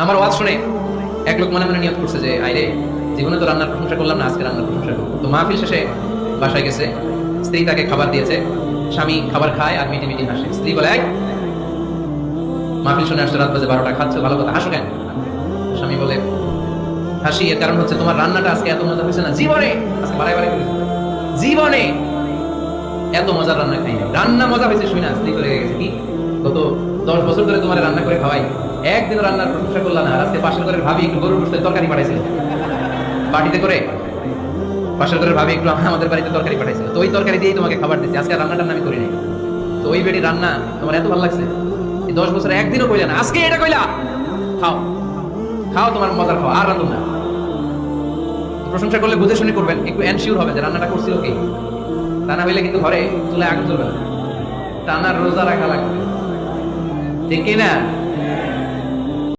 আমার ওয়াজ শুনে এক লোক মনে মনে নিয়ত করছে যে আইরে জীবনে তো রান্নার প্রশংসা করলাম না আজকে রান্নার প্রশংসা করব। তো মাহফিল শেষে বাসায় গেছে স্ত্রী তাকে খাবার দিয়েছে স্বামী খাবার খায় আর মিটি মিটি হাসে। স্ত্রী বলে "এই, মাহফিল শুনে আসছে রাত বাজে বারোটা খাচ্ছে ভালো কথা হাসো কেন? স্বামী বলে হাসি এর কারণ হচ্ছে তোমার রান্নাটা আজকে এত মজা হয়েছে না জীবনে আজকে বারে বারে জীবনে এত মজার রান্না খাই রান্না মজা হয়েছে শুনে না স্ত্রী করে গেছে। কি? গত দশ বছর ধরে তোমার রান্না করে খাওয়াই। একদিন রান্নার প্রশংসা করলাম না আজকে পাশের ঘরের ভাবি একটু গরুর গোশতের তরকারি পাঠাইছিল বাটিতে করে। পাশের ঘরের ভাবি একটু আমাদের বাড়িতে তরকারি পাঠাইছিল তো ওই তরকারি দিয়েই তোমাকে খাবার দিচ্ছি আজকে আর রান্নাটার আমি করি নাই। তো ওই বেটি রান্না তোমার এত ভালো লাগছে? এই দশ বছর একদিনও কইলা না। আজকে এটা কইলা? খাও। খাও তোমার মজার খাও আর রান্ধুন না। প্রশংসা করলে বুঝে শুনে করবেন। একটু এনশিওর হবে যে রান্নাটা করছিল কি। তা না হইলে কিন্তু ঘরে চুলে আগুন জ্বলবে না। টানার রোজা রাখা লাগবে। ঠিক কি না